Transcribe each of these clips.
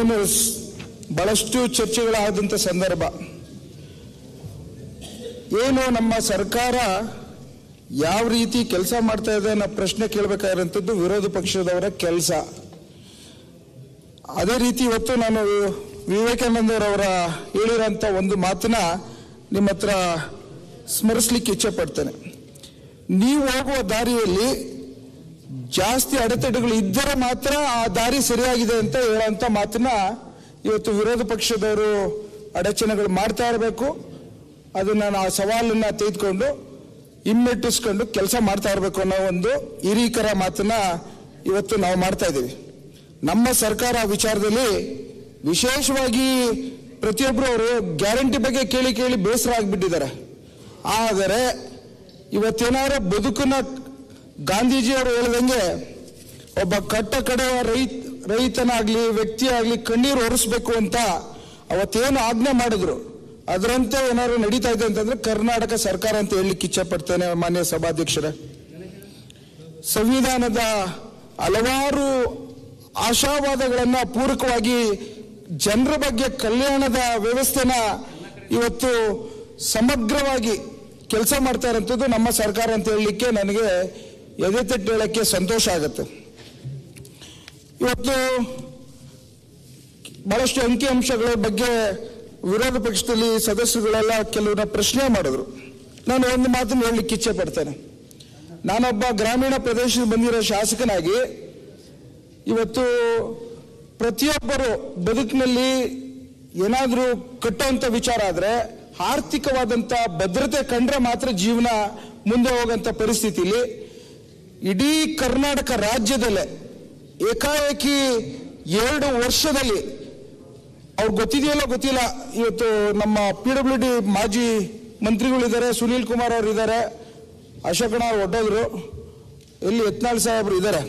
ಏನು ಬಹಳಷ್ಟು ಚರ್ಚೆಗಳಾದಂಥ ಸಂದರ್ಭ. ಏನು ನಮ್ಮ ಸರ್ಕಾರ ಯಾವ ರೀತಿ ಕೆಲಸ ಮಾಡ್ತಾ ಇದೆ ಅನ್ನೋ ಪ್ರಶ್ನೆ ಕೇಳಬೇಕಾಗಿರೋಂಥದ್ದು ವಿರೋಧ ಪಕ್ಷದವರ ಕೆಲಸ. ಅದೇ ರೀತಿ ಇವತ್ತು ನಾನು ವಿವೇಕಾನಂದರವರ ಹೇಳಿರೋಂಥ ಒಂದು ಮಾತನ್ನ ನಿಮ್ಮ ಹತ್ರ ಸ್ಮರಿಸ್ಲಿಕ್ಕೆ ಇಚ್ಛೆ ಪಡ್ತೇನೆ. ನೀವು ಹೋಗುವ ದಾರಿಯಲ್ಲಿ ಜಾಸ್ತಿ ಅಡೆತಡೆಗಳು ಇದ್ದರೆ ಮಾತ್ರ ಆ ದಾರಿ ಸರಿಯಾಗಿದೆ ಅಂತ ಹೇಳೋಂಥ ಮಾತನ್ನ ಇವತ್ತು ವಿರೋಧ ಪಕ್ಷದವರು ಅಡಚಣೆಗಳು ಮಾಡ್ತಾ ಇರಬೇಕು. ಅದನ್ನ ನಾವು ಸವಾಲನ್ನ ತೆಗೆದುಕೊಂಡು ಹಿಮ್ಮೆಟ್ಟಿಸ್ಕೊಂಡು ಕೆಲಸ ಮಾಡ್ತಾ ಇರಬೇಕು ಅನ್ನೋ ಒಂದು ಹಿರೀಕರ ಮಾತನ್ನ ಇವತ್ತು ನಾವು ಮಾಡ್ತಾ ಇದ್ದೀವಿ. ನಮ್ಮ ಸರ್ಕಾರ ವಿಚಾರದಲ್ಲಿ ವಿಶೇಷವಾಗಿ ಪ್ರತಿಯೊಬ್ಬರು ಅವರು ಗ್ಯಾರಂಟಿ ಬಗ್ಗೆ ಕೇಳಿ ಕೇಳಿ ಬೇಸರ ಆಗಿಬಿಟ್ಟಿದ್ದಾರೆ. ಆದರೆ ಇವತ್ತೇನಾದ್ರೂ ಬದುಕನ್ನ ಗಾಂಧೀಜಿಯವರು ಹೇಳಿದಂಗೆ ಒಬ್ಬ ಕಟ್ಟ ಕಡೆ ರೈತ, ರೈತನಾಗ್ಲಿ ವ್ಯಕ್ತಿ ಆಗ್ಲಿ ಕಣ್ಣೀರು ಒರೆಸ್ಬೇಕು ಅಂತ ಅವತ್ತೇನು ಆಜ್ಞೆ ಮಾಡಿದ್ರು. ಅದರಂತೆ ಏನಾದ್ರು ನಡೀತಾ ಇದೆ ಅಂತಂದ್ರೆ ಕರ್ನಾಟಕ ಸರ್ಕಾರ ಅಂತ ಹೇಳಲಿಕ್ಕೆ ಇಚ್ಛೆ ಪಡ್ತೇನೆ ಮಾನ್ಯ ಸಭಾಧ್ಯಕ್ಷರೇ. ಸಂವಿಧಾನದ ಹಲವಾರು ಆಶಾವಾದಗಳನ್ನ ಪೂರಕವಾಗಿ ಜನರ ಬಗ್ಗೆ ಕಲ್ಯಾಣದ ವ್ಯವಸ್ಥೆನ ಇವತ್ತು ಸಮಗ್ರವಾಗಿ ಕೆಲಸ ಮಾಡ್ತಾ ಇರೋಂಥದ್ದು ನಮ್ಮ ಸರ್ಕಾರ ಅಂತ ಹೇಳಲಿಕ್ಕೆ ನನಗೆ ಎದೆ ಹೇಳೋಕ್ಕೆ ಸಂತೋಷ ಆಗುತ್ತೆ. ಇವತ್ತು ಬಹಳಷ್ಟು ಅಂಕಿಅಂಶಗಳ ಬಗ್ಗೆ ವಿರೋಧ ಪಕ್ಷದಲ್ಲಿ ಸದಸ್ಯರುಗಳೆಲ್ಲ ಕೆಲವನ್ನ ಪ್ರಶ್ನೆ ಮಾಡಿದ್ರು. ನಾನು ಒಂದು ಮಾತನ್ನು ಹೇಳಲಿಕ್ಕೆ ಇಚ್ಛೆ ಪಡ್ತೇನೆ. ನಾನೊಬ್ಬ ಗ್ರಾಮೀಣ ಪ್ರದೇಶದ ಬಂದಿರೋ ಶಾಸಕನಾಗಿ ಇವತ್ತು ಪ್ರತಿಯೊಬ್ಬರು ಬದುಕಿನಲ್ಲಿ ಏನಾದರೂ ಕಟ್ಟುವಂಥ ವಿಚಾರ ಆದರೆ ಆರ್ಥಿಕವಾದಂತ ಭದ್ರತೆ ಕಂಡ್ರೆ ಮಾತ್ರ ಜೀವನ ಮುಂದೆ ಹೋಗಂತ ಪರಿಸ್ಥಿತಿಲಿ ಇಡೀ ಕರ್ನಾಟಕ ರಾಜ್ಯದಲ್ಲೇ ಏಕಾಏಕಿ ಎರಡು ವರ್ಷದಲ್ಲಿ, ಅವ್ರು ಗೊತ್ತಿದೆಯಲ್ಲ ಗೊತ್ತಿಲ್ಲ, ಇವತ್ತು ನಮ್ಮ ಪಿ ಡಬ್ಲ್ಯೂ ಡಿ ಮಾಜಿ ಮಂತ್ರಿಗಳಿದ್ದಾರೆ, ಸುನೀಲ್ ಕುಮಾರ್ ಅವರು ಇದ್ದಾರೆ ಅಶೋಕಣ ಅವ್ರು ಹೊಟ್ಟೋದ್ರು ಎಲ್ಲಿ ಯತ್ನಾಳ್ ಸಾಹೇಬ್ರು ಇದ್ದಾರೆ.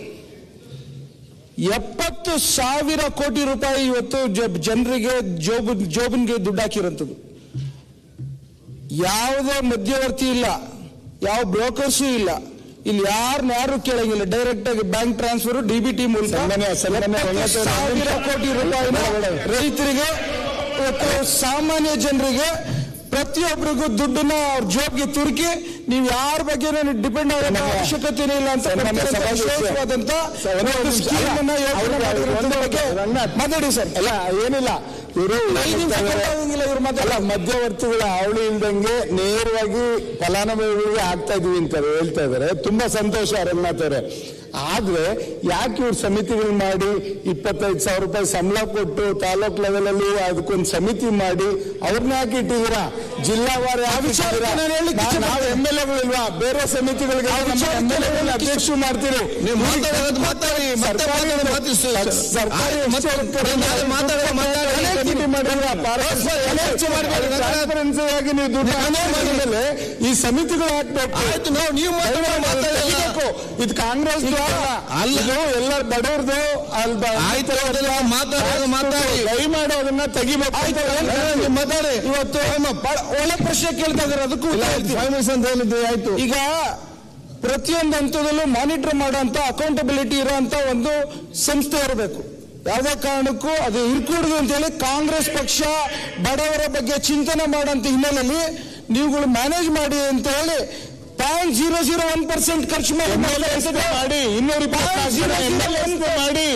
ಎಪ್ಪತ್ತು ಸಾವಿರ ಕೋಟಿ ರೂಪಾಯಿ ಇವತ್ತು ಜನರಿಗೆ ಜೋಬ್, ಜೋಬನ್ಗೆ ದುಡ್ಡು ಹಾಕಿರೋಂಥದ್ದು. ಯಾವುದೇ ಮಧ್ಯವರ್ತಿ ಇಲ್ಲ, ಯಾವ ಬ್ರೋಕರ್ಸು ಇಲ್ಲ ಇಲ್ಲಿ ಯಾರನ್ನ ಯಾರು ಕೇಳಂಗಿಲ್ಲ. ಡೈರೆಕ್ಟ್ ಆಗಿ ಬ್ಯಾಂಕ್ ಟ್ರಾನ್ಸ್ಫರ್ ಡಿಬಿಟಿ ಮೂಲಕ ಸಾವಿರ ಕೋಟಿ ರೂಪಾಯಿನ ರೈತರಿಗೆ ಸಾಮಾನ್ಯ ಜನರಿಗೆ ಪ್ರತಿಯೊಬ್ಬರಿಗೂ ದುಡ್ಡನ್ನ ಅವ್ರ ಜೋಬ್ಗೆ ತುರುಕಿ ನೀವು ಯಾರ ಬಗ್ಗೆ ಡಿಪೆಂಡ್ ಆಗೋ ಅವಶ್ಯಕತೆ ಇಲ್ಲ ಅಂತ. ವಿಶೇಷವಾದಂತ ಅನ್ನ ಮಾಡಿರೋದ್ರ ಬಗ್ಗೆ ಮಾತಾಡಿ ಸರ್. ಅಲ್ಲ ಏನಿಲ್ಲ. ಮಧ್ಯವರ್ತಿಗಳ ಅವಳಿ ಇಲ್ದಂಗೆ ನೇರವಾಗಿ ಫಲಾನುಭವಿಗಳಿಗೆ ಆಗ್ತಾ ಇದೀವಿ ಅಂತ ಹೇಳ್ತಾ ಇದಾರೆ ತುಂಬಾ ಸಂತೋಷ ರಂಗನಾಥ್ ಅವರೇ. ಆದ್ರೆ ಯಾಕೆ ಇವ್ರು ಸಮಿತಿಗಳು ಮಾಡಿ ಇಪ್ಪತ್ತೈದು ಸಾವಿರ ರೂಪಾಯಿ ಸಂಬಳ ಕೊಟ್ಟು ತಾಲೂಕ್ ಲೆವೆಲ್ ಅಲ್ಲಿ ಅದಕ್ಕೊಂದು ಸಮಿತಿ ಮಾಡಿ ಅವ್ರನ್ನ ಯಾಕೆ ಇಟ್ಟಿದ್ದೀರಾ? ಜಿಲ್ಲಾವಾರು ನಾವು ಎಂ ಎಲ್ ಎಗಳಿಲ್ವಾ ಬೇರೆ ಸಮಿತಿಗಳಿಗೆ ಅಧ್ಯಕ್ಷರು ಮಾಡ್ತೀರಿ. ಸರ್ಕಾರಿ ಮಾತಾಡೋದು ಮಾತಿಸ್ತೀವಿ. ಸರ್ಕಾರಿ ಆಯ್ತು, ಮತ್ತೆ ವಿಚಾರಕ್ಕೆ ಮಾತಾಡೋದು ಮಾತಾಡಿ. ಕಮಿಟಿ ಮಾಡಿದ್ರೆ ಚರ್ಚೆ ಮಾಡ್ಬೇಡಿ. ಟ್ರಾನ್ಸ್ಪರೆನ್ಸಿ ಆಗಿ ನೀವು ದುಡ್ಡು ಈ ಸಮಿತಿಗಳು ಹಾಕ್ಬೇಕು ಆಯ್ತು ನಾವು ನೀವು ಮಾತಾಡೋದು ಮಾತಾಡಿ ತೆಗಿಬೇಕು. ಇದು ಕಾಂಗ್ರೆಸ್ ಅಲ್ಲ. ಇದು ಎಲ್ಲ ಬಡವ್ರದು ಅಲ್ಲಿ ಆಯ್ತು ಮಾತಾಡೋದು ಮಾತಾಡಿ ದಯಮಾಡಿ ಅದನ್ನ ತೆಗಿಬೇಕು ಆಯ್ತು, ಮಾತಾಡಿ ಇವತ್ತು ಒಳ್ಳೆ ಪ್ರಶ್ನೆ ಕೇಳ್ತಾ ಇದಾರೆ ಅದಕ್ಕೂ. ಅಂತ ಹೇಳಿದ್ದೆ ಆಯ್ತು ಈಗ ಪ್ರತಿಯೊಂದು ಹಂತದಲ್ಲೂ ಮಾನಿಟರ್ ಮಾಡುವಂತ ಅಕೌಂಟಬಿಲಿಟಿ ಇರುವಂತ ಒಂದು ಸಂಸ್ಥೆ ಇರಬೇಕು ಯಾವುದೇ ಕಾರಣಕ್ಕೂ ಅದು ಇರ್ಕೂಡುದು ಅಂತೇಳಿ ಕಾಂಗ್ರೆಸ್ ಪಕ್ಷ ಬಡವರ ಬಗ್ಗೆ ಚಿಂತನೆ ಮಾಡೋಂಥ ಹಿನ್ನೆಲೆಯಲ್ಲಿ ನೀವುಗಳು ಮ್ಯಾನೇಜ್ ಮಾಡಿ ಅಂತ ಹೇಳಿ point zero zero one percent ಖರ್ಚು ಮಾಡಿ ಮಾಡಿ ಇನ್ನೂರ ಮಾಡಿ.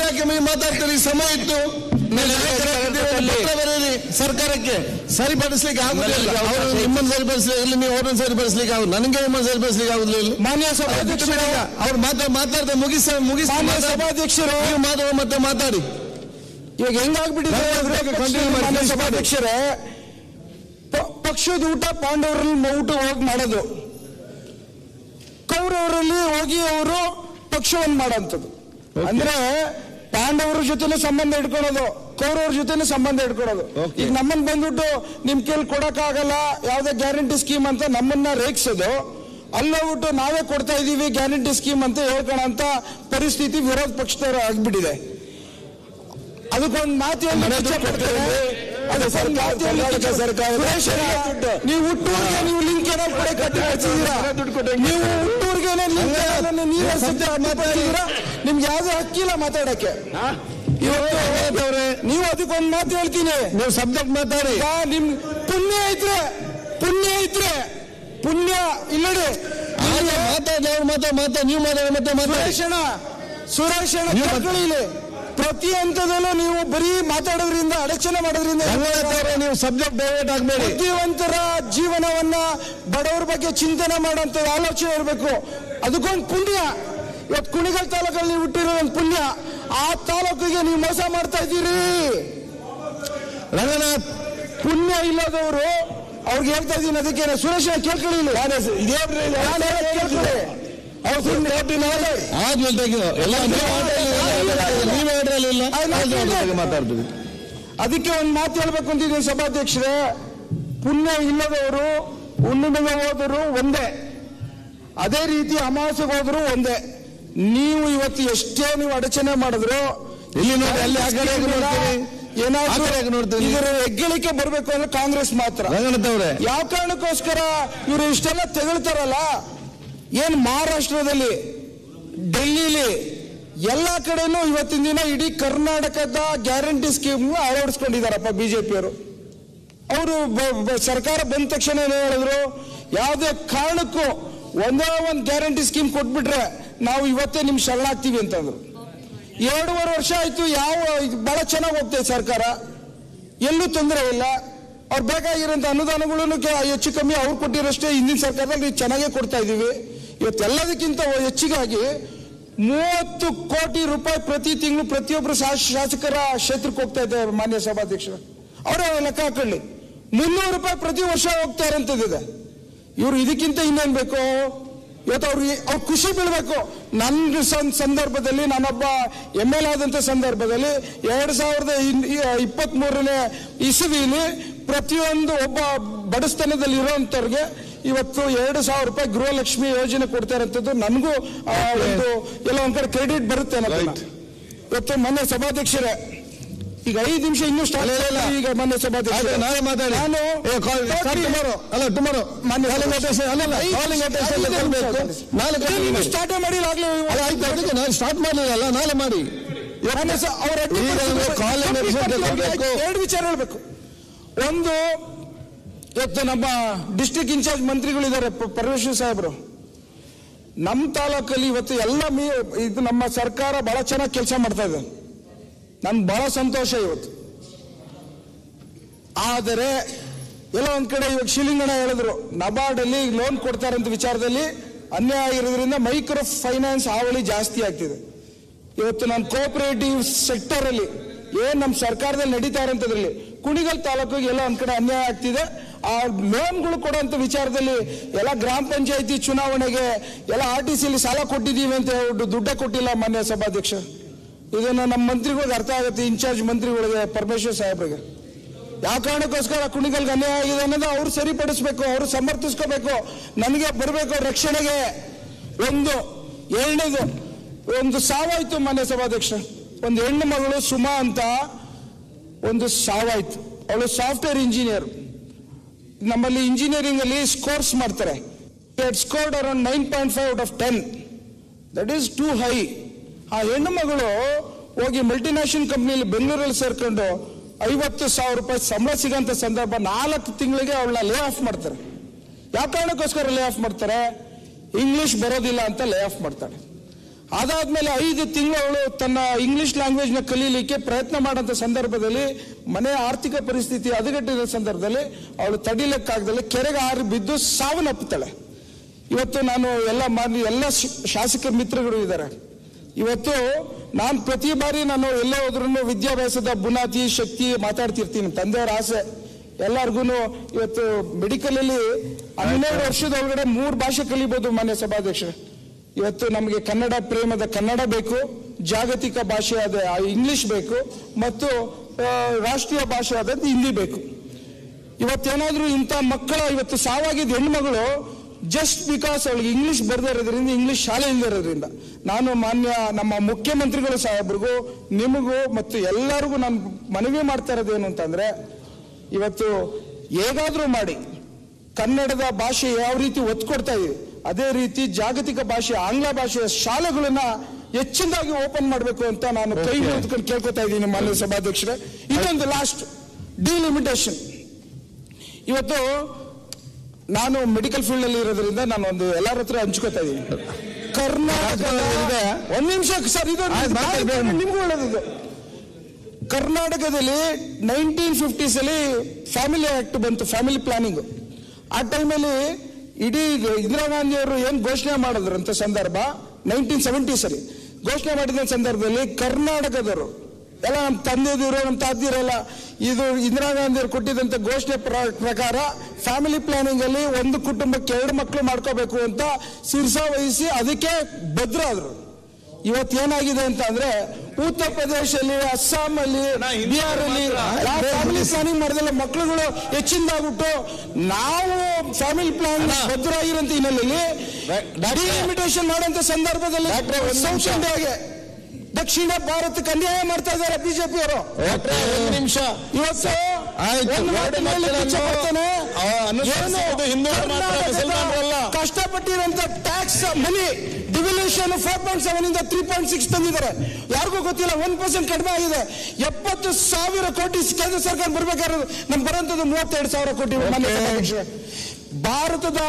ಯಾಕೆ ಮಾತಾಡ್ತೀರಿ? ಸಮಯ ಇತ್ತು. ಸರ್ಕಾರಕ್ಕೆ ಸರಿಪಡಿಸ್ಲಿಕ್ಕೆ ಆಗುದಿಲ್ಲ. ಅವರು ನಿಮ್ಮನ್ನು ಸರಿಪಡಿಸ್ಲಿಕ್ಕೆ ನೀವು ಅವ್ರನ್ನ ಸರಿಪಡಿಸ್ಲಿಕ್ಕೆ ಆಗುದು ನನಗೆ ನಿಮ್ಮನ್ನು ಸರಿಪಡಿಸ್ಲಿಕ್ಕೆ ಆಗುದಿಲ್ಲ ಮಾನ್ಯ ಸಭಾಧ್ಯಕ್ಷರು ಅವ್ರು ಮಾತಾಡ್ ಮಾತಾಡ್ದೆ ಮುಗಿಸ ಮುಗಿಸ. ಸಭಾಧ್ಯಕ್ಷರು. ನೀವು ಮಾತಾಡೋ ಮತ್ತೆ ಮಾತಾಡಿ. ಇವಾಗ ಹೆಂಗಾಗ್ಬಿಟ್ಟಿದೆ ಸಭಾಧ್ಯಕ್ಷರೇ ಪಕ್ಷದ ಊಟ ಪಾಂಡವರಲ್ಲಿ ಊಟ ಹೋಗಿ ಮಾಡೋದು. ಕೌರವರಲ್ಲಿ ಹೋಗಿ ಅವರು ಪಕ್ಷವನ್ನು ಮಾಡೋಂಥದ್ದು. ಅಂದ್ರೆ ಪಾಂಡವರ ಜೊತೆನೂ ಸಂಬಂಧ ಇಟ್ಕೊಳ್ಳೋದು ಕೌರವ್ರ ಜೊತೆನೂ ಸಂಬಂಧ ಇಟ್ಕೊಳೋದು. ಈಗ ನಮ್ಮನ್ನ ಬಂದ್ಬಿಟ್ಟು ನಿಮ್ ಕೇಳಿ ಕೊಡಕ್ಕಾಗಲ್ಲ ಯಾವ್ದೇ ಗ್ಯಾರಂಟಿ ಸ್ಕೀಮ್ ಅಂತ ನಮ್ಮನ್ನ ರೇಗಿಸೋದು. ಅಲ್ಲೋಗ್ಬಿಟ್ಟು ನಾವೇ ಕೊಡ್ತಾ ಇದೀವಿ ಗ್ಯಾರಂಟಿ ಸ್ಕೀಮ್ ಅಂತ ಹೇಳ್ಕೊಳ್ಳೋಂತ ಪರಿಸ್ಥಿತಿ ವಿರೋಧ ಪಕ್ಷದವರು ಆಗ್ಬಿಟ್ಟಿದೆ. ಅದಕ್ಕೊಂದು ಮಾತು ನೀವು ಹುಟ್ಟೂರಿಗೆ ನೀವು ಲಿಂಕ್ ಏನೋ ಕೂಡ ಕಟ್ಟಿ ನೀವು ಹುಟ್ಟೂರ್ಗೆ ನೀವು ಲಿಂಕ್ ನೀವೇ ಸತ್ಯ ಮಾತಾಡಿದ್ದೀರಾ ನಿಮ್ಗೆ ಯಾವ್ದು ಹಕ್ಕಿಲ್ಲ ಮಾತಾಡಕ್ಕೆ. ಇವತ್ತು ನೀವು ಅದಕ್ಕೊಂದು ಮಾತು ಹೇಳ್ತೀನಿ. ನೀವು ಸಬ್ಜೆಕ್ಟ್ ಮಾತಾಡಿ. ನಿಮ್ ಪುಣ್ಯ ಐತ್ರೆ ಪುಣ್ಯ ಐತ್ರೆ ಪುಣ್ಯ ಇಲ್ಲಡಿ ಅವ್ರು ಮಾತಾಡ ಮಾತಾಡ ನೀವು ಮಾತಾಡಿ ಮತ್ತೆ ಇಲ್ಲಿ. ಪ್ರತಿ ಹಂತದಲ್ಲೂ ನೀವು ಬರೀ ಮಾತಾಡೋದ್ರಿಂದ ಅಡಚಣೆ ಮಾಡೋದ್ರಿಂದ ನೀವು ಸಬ್ಜೆಕ್ಟ್ ಡೈವರ್ಟ್ ಆಗಬೇಡಿ. ಬುದ್ಧಿವಂತರ ಜೀವನವನ್ನ ಬಡವರ ಬಗ್ಗೆ ಚಿಂತನೆ ಮಾಡುವಂತ ಆಲೋಚನೆ ಇರಬೇಕು. ಅದಕ್ಕೊಂದು ಪುಣ್ಯ. ಇವತ್ತು ಕುಣಿಗಲ್ ತಾಲೂಕಲ್ಲಿ ನೀವು ಹುಟ್ಟಿರೋ ಒಂದು ಪುಣ್ಯ. ಆ ತಾಲೂಕಿಗೆ ನೀವು ಮೋಸ ಮಾಡ್ತಾ ಇದ್ದೀರಿ. ರಂಗನಾಥ್ ಪುಣ್ಯ ಇಲ್ಲದವರು ಅವ್ರಿಗೆ ಹೇಳ್ತಾ ಇದ್ದೀನಿ ಅದಕ್ಕೆ ಸುರೇಶ್ ಕೇಳ್ಕೊಳ್ಳಿ. ಮಾತಾಡ್ತೀವಿ. ಅದಕ್ಕೆ ಒಂದು ಮಾತು ಹೇಳ್ಬೇಕು ಅಂತಿದ್ದೀನಿ ಸಭಾಧ್ಯಕ್ಷರೇ. ಪುಣ್ಯ ಇಲ್ಲದವರು ಹುಣ್ಣಿಮೆಗೆ ಹೋದರು ಒಂದೇ. ಅದೇ ರೀತಿ ಅಮಾವಾಸ್ಯೆಗೆ ಹೋದ್ರು ಒಂದೇ. ನೀವು ಇವತ್ತು ಎಷ್ಟೇ ನೀವು ಅಡಚಣೆ ಮಾಡಿದ್ರು ಇಲ್ಲಿ ನೋಡಿ, ಅಲ್ಲಿ ಆ ಕಡೆ ಏನಾದ್ರೂ? ಇದರ ಹೆಗ್ಗಳಿಕೆ ಬರಬೇಕು ಅಂದ್ರೆ ಕಾಂಗ್ರೆಸ್ ಮಾತ್ರ. ಯಾವ ಕಾರಣಕ್ಕೋಸ್ಕರ ಇವರು ಇಷ್ಟೆಲ್ಲ ತೆಗಳ್ತಾರಲ್ಲ? ಏನ್ ಮಹಾರಾಷ್ಟ್ರದಲ್ಲಿ ಡೆಲ್ಲಿಲಿ ಎಲ್ಲ ಕಡೆನೂ ಇವತ್ತಿನ ದಿನ ಇಡೀ ಕರ್ನಾಟಕದ ಗ್ಯಾರಂಟಿ ಸ್ಕೀಮ್ ಅಳವಡಿಸ್ಕೊಂಡಿದಾರಪ್ಪ ಬಿಜೆಪಿಯವರು. ಅವರು ಸರ್ಕಾರ ಬಂದ ತಕ್ಷಣ ಏನು ಹೇಳಿದ್ರು? ಯಾವುದೇ ಕಾರಣಕ್ಕೂ ಒಂದೇ ಒಂದು ಗ್ಯಾರಂಟಿ ಸ್ಕೀಮ್ ಕೊಟ್ಬಿಟ್ರೆ ನಾವು ಇವತ್ತೇ ನಿಮ್ ಶರಣಾಗ್ತೀವಿ ಅಂತಂದ್ರು. ಎರಡೂವರೆ ವರ್ಷ ಆಯ್ತು, ಯಾವ ಬಹಳ ಚೆನ್ನಾಗಿ ಹೋಗ್ತದೆ ಸರ್ಕಾರ. ಎಲ್ಲೂ ತೊಂದರೆ ಇಲ್ಲ. ಅವ್ರು ಬೇಕಾಗಿರೋಂಥ ಅನುದಾನಗಳನ್ನು ಹೆಚ್ಚು ಕಮ್ಮಿ ಅವ್ರು ಕೊಟ್ಟಿರೋಷ್ಟೇ ಹಿಂದಿನ ಸರ್ಕಾರದಲ್ಲಿ ಚೆನ್ನಾಗೇ ಕೊಡ್ತಾ ಇದ್ದೀವಿ. ಇವತ್ತೆಲ್ಲದಕ್ಕಿಂತ ಹೆಚ್ಚಿಗಾಗಿ ಮೂವತ್ತು ಕೋಟಿ ರೂಪಾಯಿ ಪ್ರತಿ ತಿಂಗಳು ಪ್ರತಿಯೊಬ್ಬರು ಶಾಸ- ಶಾಸಕರ ಕ್ಷೇತ್ರಕ್ಕೆ ಹೋಗ್ತಾ ಇದೆ ಮಾನ್ಯ ಸಭಾಧ್ಯಕ್ಷರು. ಅವರೇ ಲೆಕ್ಕ ಹಾಕೊಳ್ಳಿ. ಮುನ್ನೂರು ರೂಪಾಯಿ ಪ್ರತಿ ವರ್ಷ ಹೋಗ್ತಾ ಇರೋಂಥದ್ದಿದೆ. ಇವರು ಇದಕ್ಕಿಂತ ಇನ್ನೇನ್ ಬೇಕು? ಇವತ್ತು ಅವ್ರಿಗೆ ಅವ್ರು ಖುಷಿ ಬೀಳ್ಬೇಕು ನನ್ನ ಸಂದರ್ಭದಲ್ಲಿ ನಾನೊಬ್ಬ ಎಂ ಎಲ್ ಆದಂತ ಸಂದರ್ಭದಲ್ಲಿ ಎರಡು ಸಾವಿರದ ಇಪ್ಪತ್ತ್ ಮೂರನೇ ಇಸವಿಲಿ ಪ್ರತಿಯೊಂದು ಒಬ್ಬ ಬಡಸ್ತನದಲ್ಲಿ ಇರುವಂತವ್ರಿಗೆ ಇವತ್ತು ಎರಡು ಸಾವಿರ ರೂಪಾಯಿ ಗೃಹಲಕ್ಷ್ಮಿ ಯೋಜನೆ ಕೊಡ್ತಾ ಇರೋಂಥದ್ದು ನನಗೂ ಒಂದು ಎಲ್ಲ ಒಂದ್ ಕಡೆ ಕ್ರೆಡಿಟ್ ಬರುತ್ತೆ. ಇವತ್ತು ಮೊನ್ನೆ ಸಭಾಧ್ಯಕ್ಷರೇ ಈಗ ಐದು ನಿಮಿಷ ಇನ್ನೂ ಸ್ಟಾರ್ಟ್. ಈಗ ಮೊನ್ನೆ ಆಯ್ತು, ಸಭಾಧ್ಯಕ್ಷರೇ ನಾಳೆ ಮಾತಾಡಿ. ನಾನು. ಅಲ್ಲ ಟುಮಾರೋ ಮೊನ್ನೆ ಕಾಲಿಂಗ್ ಅಟೆನ್ಷನ್ ಅಲ್ಲ ನಿಮಿಷ, ಅಟೆನ್ಷನ್ ಇದು ನೀವು ಸ್ಟಾರ್ಟ್ ಮಾಡಿಲ್ಲ ಆಗ್ಲೇ ಅಲ್ಲ ಆಯ್ತು ಅದಕ್ಕೆ ನಾನು ಸ್ಟಾರ್ಟ್ ಮಾಡಲಿಲ್ಲ ನಾಳೆ ಮಾಡಿ. ಅವ್ರ ಎರಡು ವಿಚಾರ ಹೇಳ್ಬೇಕು. ಒಂದು ಇವತ್ತು ನಮ್ಮ ಡಿಸ್ಟಿಕ್ ಇನ್ಚಾರ್ಜ್ ಮಂತ್ರಿಗಳಿದ್ದಾರೆ ಪರಮೇಶ್ವರ್ ಸಾಹೇಬರು. ನಮ್ಮ ತಾಲೂಕಲ್ಲಿ ಇವತ್ತು ಎಲ್ಲ ಇದು ನಮ್ಮ ಸರ್ಕಾರ ಬಹಳ ಚೆನ್ನಾಗಿ ಕೆಲಸ ಮಾಡ್ತಾ ಇದೆ. ನನ್ಗೆ ಬಹಳ ಸಂತೋಷ ಇವತ್ತು. ಆದರೆ, ಎಲ್ಲ ಒಂದ್ ಕಡೆ ಇವಾಗ ಶಿಲಿಂಗಣ ಹೇಳಿದ್ರು ನಬಾರ್ಡ್ ಅಲ್ಲಿ ಲೋನ್ ಕೊಡ್ತಾರಂತ ವಿಚಾರದಲ್ಲಿ ಅನ್ಯಾಯ ಇರೋದ್ರಿಂದ ಮೈಕ್ರೋ ಫೈನಾನ್ಸ್ ಹಾವಳಿ ಜಾಸ್ತಿ ಆಗ್ತಿದೆ. ಇವತ್ತು ನಾನು ಕೋಆಪರೇಟಿವ್ ಸೆಕ್ಟರ್ ಅಲ್ಲಿ, ಏನ್ ನಮ್ಮ ಸರ್ಕಾರದಲ್ಲಿ ನಡೀತಾ ಇರೋಂಥದ್ರಲ್ಲಿ ಕುಣಿಗಲ್ ತಾಲೂಕಿಗೆ ಎಲ್ಲ ಒಂದ್ ಕಡೆ ಅನ್ಯಾಯ ಆಗ್ತಿದೆ. ಆ ಲೋನ್ಗಳು ಕೊಡುವಂತ ವಿಚಾರದಲ್ಲಿ ಎಲ್ಲ ಗ್ರಾಮ ಪಂಚಾಯತಿ ಚುನಾವಣೆಗೆ ಎಲ್ಲ ಆರ್ ಟಿ ಸಿಲಿ ಸಾಲ ಕೊಟ್ಟಿದ್ದೀವಿ ಅಂತ ಹೇಳ್ಬಿಟ್ಟು ದುಡ್ಡೇ ಕೊಟ್ಟಿಲ್ಲ ಮಾನ್ಯ ಸಭಾಧ್ಯಕ್ಷ. ಇದನ್ನ ನಮ್ಮ ಮಂತ್ರಿಗಳಿಗೆ ಅರ್ಥ ಆಗುತ್ತೆ, ಇನ್ಚಾರ್ಜ್ ಮಂತ್ರಿಗಳಿಗೆ, ಪರಮೇಶ್ವರ್ ಸಾಹೇಬ್ರಿಗೆ. ಯಾವ ಕಾರಣಕ್ಕೋಸ್ಕರ ಕುಣಿಗಲ್ಗೆ ಅನ್ಯಾಯ ಆಗಿದೆ ಅನ್ನೋದು ಅವ್ರು ಸರಿಪಡಿಸ್ಬೇಕು, ಅವರು ಸಮರ್ಥಿಸ್ಕೋಬೇಕು. ನನಗೆ ಬರಬೇಕು ರಕ್ಷಣೆಗೆ ಒಂದು ಎರಡನೇದು, ಒಂದು ಸಾವಾಯ್ತು ಮಾನ್ಯ ಸಭಾಧ್ಯಕ್ಷ. ಒಂದು ಹೆಣ್ಣು ಮಗಳು ಸುಮಾ ಅಂತ ಒಂದು ಸಾವಾಯ್ತು. ಅವಳು ಸಾಫ್ಟ್ವೇರ್ ಇಂಜಿನಿಯರ್ ನಮ್ಮಲ್ಲಿ ಇಂಜಿನಿಯರಿಂಗ್ ಅಲ್ಲಿ ಸ್ಕೋರ್ಸ್ ಮಾಡ್ತಾರೆ. Scored around nine point five out of ten that is too high ಆ ಹೆಣ್ಣು ಮಗಳು ಹೋಗಿ ಮಲ್ಟಿನ್ಯಾಷನಲ್ ಕಂಪ್ನಿಯಲ್ಲಿ ಬೆಂಗಳೂರಲ್ಲಿ ಸೇರ್ಕೊಂಡು ಐವತ್ತು ಸಾವಿರ ರೂಪಾಯಿ ಸಂಬಳ ಸಿಗೋಂಥ ಸಂದರ್ಭ ನಾಲ್ಕು ತಿಂಗಳಿಗೆ ಅವಳನ್ನ ಲೇ ಆಫ್ ಮಾಡ್ತಾರೆ. ಯಾವ ಕಾರಣಕ್ಕೋಸ್ಕರ ಲೇ ಆಫ್ ಮಾಡ್ತಾರೆ? ಇಂಗ್ಲಿಷ್ ಬರೋದಿಲ್ಲ ಅಂತ ಲೇ ಆಫ್ ಮಾಡ್ತಾಳೆ. ಅದಾದ್ಮೇಲೆ ಐದು ತಿಂಗಳು ಅವಳು ತನ್ನ ಇಂಗ್ಲಿಷ್ ಲ್ಯಾಂಗ್ವೇಜ್ನ ಕಲೀಲಿಕ್ಕೆ ಪ್ರಯತ್ನ ಮಾಡೋಂಥ ಸಂದರ್ಭದಲ್ಲಿ, ಮನೆ ಆರ್ಥಿಕ ಪರಿಸ್ಥಿತಿ ಹದಗೆಟ್ಟಿರೋ ಸಂದರ್ಭದಲ್ಲಿ ಅವಳು ತಡಿಲಿಕ್ಕಾಗದಲ್ಲಿ ಕೆರೆಗೆ ಹಾರಿ ಬಿದ್ದು ಸಾವನ್ನಪ್ಪುತ್ತಾಳೆ. ಇವತ್ತು ನಾನು ಎಲ್ಲ ಮಾಡಿ ಎಲ್ಲ ಶಾಸಕ ಮಿತ್ರಗಳು ಇದ್ದಾರೆ. ಇವತ್ತು ನಾನು ಪ್ರತಿ ಬಾರಿ ನಾನು ಎಲ್ಲೇ ಹೋದ್ರೂ ವಿದ್ಯಾಭ್ಯಾಸದ ಬುನಾದಿ ಶಕ್ತಿ ಮಾತಾಡ್ತಿರ್ತೀನಿ. ತಂದೆಯವರ ಆಸೆ. ಎಲ್ಲರಿಗೂ ಇವತ್ತು ಮೆಡಿಕಲ್ ಅಲ್ಲಿ ಹನ್ನೆರಡು ವರ್ಷದ ಒಳಗಡೆ ಮೂರು ಭಾಷೆ ಕಲಿಬಹುದು ಮಾನ್ಯ ಸಭಾಧ್ಯಕ್ಷ ಇವತ್ತು ನಮಗೆ ಕನ್ನಡ ಪ್ರೇಮದ ಕನ್ನಡ ಬೇಕು ಜಾಗತಿಕ ಭಾಷೆ ಆದ ಇಂಗ್ಲಿಷ್ ಬೇಕು ಮತ್ತು ರಾಷ್ಟ್ರೀಯ ಭಾಷೆ ಆದ ಹಿಂದಿ ಬೇಕು. ಇವತ್ತೇನಾದ್ರೂ ಇಂಥ ಮಕ್ಕಳ ಇವತ್ತು ಸಾವಾಗಿದ್ದ ಹೆಣ್ಮಗಳು ಜಸ್ಟ್ ಬಿಕಾಸ್ ಅವಳಿಗೆ ಇಂಗ್ಲಿಷ್ ಬರ್ದೇ ಇರೋದ್ರಿಂದ ಇಂಗ್ಲಿಷ್ ಶಾಲೆ ಇಲ್ಲದೆ ಇರೋದ್ರಿಂದ ನಾನು ಮಾನ್ಯ ನಮ್ಮ ಮುಖ್ಯಮಂತ್ರಿಗಳು ಸಾಹೇಬ್ರಿಗೂ ನಿಮಗೂ ಮತ್ತು ಎಲ್ಲರಿಗೂ ನಾನು ಮನವಿ ಮಾಡ್ತಾ ಇರೋದೇನು ಅಂತಂದ್ರೆ ಇವತ್ತು ಹೇಗಾದ್ರೂ ಮಾಡಿ ಕನ್ನಡದ ಭಾಷೆ ಯಾವ ರೀತಿ ಒತ್ತು ಕೊಡ್ತಾ ಇದೆ ಅದೇ ರೀತಿ ಜಾಗತಿಕ ಭಾಷೆ ಆಂಗ್ಲ ಭಾಷೆಯ ಶಾಲೆಗಳನ್ನ ಹೆಚ್ಚಿನದಾಗಿ ಓಪನ್ ಮಾಡಬೇಕು ಅಂತ ನಾನು ಕೈ ಹಿಡಿದುಕೊಂಡು ಕೇಳ್ಕೊತಾ ಇದ್ದೀನಿ ಮಾನ್ಯ ಸಭಾಧ್ಯಕ್ಷರೇ. ಇದೊಂದು ಲಾಸ್ಟ್ ಡಿಲಿಮಿಟೇಷನ್ ಇವತ್ತು ನಾನು ಮೆಡಿಕಲ್ ಫೀಲ್ಡ್ ಅಲ್ಲಿ ಇರೋದ್ರಿಂದ ನಾನು ಒಂದು ಎಲ್ಲರ ಹತ್ರ ಹಂಚ್ಕೋತಾ ಇದ್ದೀನಿ ಕರ್ನಾಟಕದ ಒಂದ್ ನಿಮಿಷ ಸರ್ ಇದು ನಿಮ್ಗೂ ಒಳ್ಳೇದಿದೆ ಕರ್ನಾಟಕದಲ್ಲಿ ನೈನ್ಟೀನ್ ಫಿಫ್ಟೀಸ್ ಅಲ್ಲಿ ಫ್ಯಾಮಿಲಿ ಆಕ್ಟ್ ಬಂತು ಫ್ಯಾಮಿಲಿ ಪ್ಲಾನಿಂಗ್ ಆ ಟೈಮಲ್ಲಿ ಇಡೀ ಇಂದಿರಾ ಗಾಂಧಿ ಅವರು ಏನ್ ಘೋಷಣೆ ಮಾಡಿದ್ರಂತ ಸಂದರ್ಭ ನೈನ್ಟೀನ್ ಸೆವೆಂಟೀಸ್ ಅಲ್ಲಿ. ಘೋಷಣೆ ಮಾಡಿದ ಸಂದರ್ಭದಲ್ಲಿ ಕರ್ನಾಟಕದವರು ಎಲ್ಲ ನಮ್ಮ ತಂದೆದಿರು ನಮ್ಮ ತಾತಿಯರೆಲ್ಲ ಇದು ಇಂದಿರಾ ಗಾಂಧಿ ಅವರು ಕೊಟ್ಟಿದ್ದಂತ ಘೋಷಣೆ ಪ್ರ- ಪ್ರಕಾರ ಫ್ಯಾಮಿಲಿ ಪ್ಲಾನಿಂಗ್ ಅಲ್ಲಿ ಒಂದು ಕುಟುಂಬಕ್ಕೆ ಎರಡು ಮಕ್ಕಳು ಮಾಡ್ಕೋಬೇಕು ಅಂತ ಶಿರ್ಸಾ ವಹಿಸಿ ಅದಕ್ಕೆ ಭದ್ರಾದ್ರು. ಇವತ್ತು ಏನಾಗಿದೆ ಅಂತ ಅಂದ್ರೆ ಉತ್ತರ ಪ್ರದೇಶದಲ್ಲಿ ಅಸ್ಸಾಂ ಅಲ್ಲಿ ಬಿಹಾರ್ ಅಲ್ಲಿ ಫ್ಯಾಮಿಲಿ ಪ್ಲಾನಿಂಗ್ ಮಾಡಿದಲ್ಲ ಮಕ್ಕಳುಗಳು ಹೆಚ್ಚಿಂದಾಗ್ಬಿಟ್ಟು ನಾವು ಫ್ಯಾಮಿಲಿ ಪ್ಲಾನ್ ಭದ್ರಾಗಿರಂತ ಹಿನ್ನೆಲೆಯಲ್ಲಿ ಡಿಲಿಮಿಟೇಷನ್ ಮಾಡುವಂತ ಸಂದರ್ಭದಲ್ಲಿ ದಕ್ಷಿಣ ಭಾರತಕ್ಕೆ ಅನ್ಯಾಯ ಮಾಡ್ತಾ ಇದ್ದಾರೆ ಬಿಜೆಪಿ ಅವರು ಒಂದು ನಿಮಿಷ. ಇವತ್ತು. ಕಷ್ಟಪಟ್ಟಿರುವಂತ tax money devaluation four point seven ಇಂದ ತ್ರೀ ಪಾಯಿಂಟ್ ಸಿಕ್ಸ್ ತಂದಿದ್ದಾರೆ. ಯಾರಿಗೂ ಗೊತ್ತಿಲ್ಲ ಒನ್ ಪರ್ಸೆಂಟ್ ಕಡಿಮೆ ಆಗಿದೆ. ಎಪ್ಪತ್ತು ಸಾವಿರ ಕೋಟಿ ಕೇಂದ್ರ ಸರ್ಕಾರ ಬರ್ಬೇಕಾದ್ರೆ ನಮ್ಗೆ ಬರೋಂಥದ್ದು ಮೂವತ್ತೆರಡು ಸಾವಿರ ಕೋಟಿ. ಭಾರತದ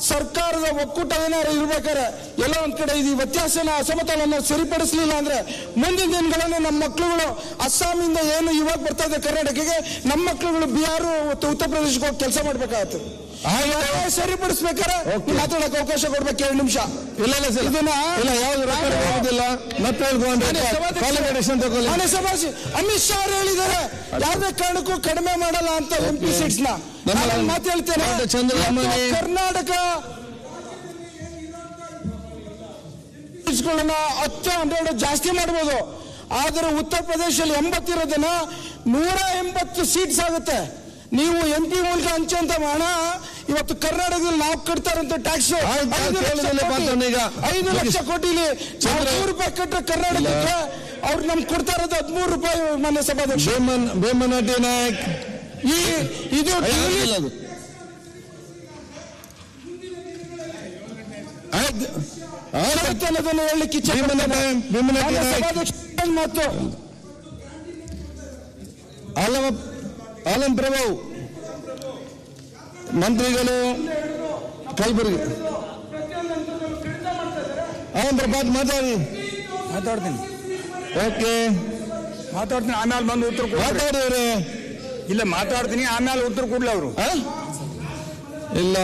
ಸರ್ಕಾರದ ಒಕ್ಕೂಟ ಏನಾದ್ರು ಇರ್ಬೇಕಾದ್ರೆ ಎಲ್ಲ ಒಂದ್ ಕಡೆ ಇದು ವ್ಯತ್ಯಾಸನ ಅಸಮತೋಲನ ಸರಿಪಡಿಸಲಿಲ್ಲ ಅಂದ್ರೆ ಮುಂದಿನ ದಿನಗಳಲ್ಲಿ ನಮ್ಮ ಮಕ್ಕಳುಗಳು ಅಸ್ಸಾಮಿಂದ ಏನು ಇವಾಗ ಬರ್ತಾ ಇದೆ ಕರ್ನಾಟಕಕ್ಕೆ, ನಮ್ಮ ಮಕ್ಕಳುಗಳು ಬಿಹಾರ ಮತ್ತು ಉತ್ತರ ಪ್ರದೇಶಕ್ಕೆ ಹೋಗಿ ಕೆಲಸ ಮಾಡ್ಬೇಕಾಗತ್ತೆ. ಹಾಗಾಗಿ ಸರಿಪಡಿಸ್ಬೇಕಾದ್ರೆ ಮಾತಾಡಕ್ಕೆ ಅವಕಾಶ ಕೊಡ್ಬೇಕು ಎರಡು ನಿಮಿಷ. ಇಲ್ಲ ಇಲ್ಲ ಸರ್ ಇದನ್ನ ಇಲ್ಲ ಯಾವ್ದು ರೆಕಾರ್ಡ್ ಆಗೋದಿಲ್ಲ ಮತ್ತೆ ಸಭಾಧ್ಯಕ್ಷ ಅಮಿತ್ ಶಾ ಅವರು ಹೇಳಿದ್ದಾರೆ ಯಾವುದೇ ಕಾರಣಕ್ಕೂ ಕಡಿಮೆ ಮಾಡಲ್ಲ ಅಂತ ಎಂಪಿ ಸೀಟ್ಸ್ನ. ಮಾತು ಹೇಳ್ತೇನೆ. ಕರ್ನಾಟಕ ಹತ್ತು ಹನ್ನೆರಡು ಜಾಸ್ತಿ ಮಾಡ್ಬೋದು. ಆದರೆ ಉತ್ತರ ಪ್ರದೇಶದಲ್ಲಿ ಎಂಬತ್ತಿರೋದನ್ನ ನೂರ ಎಂಬತ್ತು ಸೀಟ್ಸ್ ಆಗುತ್ತೆ. ನೀವು ಎಂ ಪಿ ಮೂಲಕ ಅಂತ ಹಣ ಇವತ್ತು ಕರ್ನಾಟಕದಲ್ಲಿ ನಾವು ಕಟ್ತಾರಂತ ಟ್ಯಾಕ್ಸ್ ಈಗ. ಐದು ಲಕ್ಷ ಕೋಟಿಲಿ ನೂರು ರೂಪಾಯಿ ಕಟ್ಟರೆ ಕರ್ನಾಟಕಕ್ಕೆ ಅವ್ರು ನಮ್ಗೆ ಕೊಡ್ತಾ ಇರೋದು ಹದಿಮೂರು ರೂಪಾಯಿ ಮಾನ್ಯ ಸಭಾಧ್ಯಕ್ಷ. ಭೀಮನ್ ಭೀಮನಟಿ ನಾಯಕ್. ಈ ಇದು ಅನ್ನೋದನ್ನ ಹೇಳಲಿಕ್ಕೆ ಸಭಾಧ್ಯಕ್ಷ ಒಂದು ಮಾತು? ಆಲಮ ಆಲಂ ಪ್ರಭು ಮಂತ್ರಿಗಳು ಕಲಬುರಗಿ. ಆಲಂ ಪ್ರಭಾತ್ ಮಾತಾಡಿ. ಮಾತಾಡ್ತೀನಿ. ಓಕೆ ಮಾತಾಡ್ತೀನಿ ಆಮೇಲೆ ಬಂದು ಉತ್ತರ ಕೊಡ್ತಾರೆ ಮಾತಾಡಿ ಇಲ್ಲ ಮಾತಾಡ್ತೀನಿ ಆಮೇಲೆ ಉತ್ತರ ಕೊಡ್ಲಿ ಅವರು? ಇಲ್ಲ.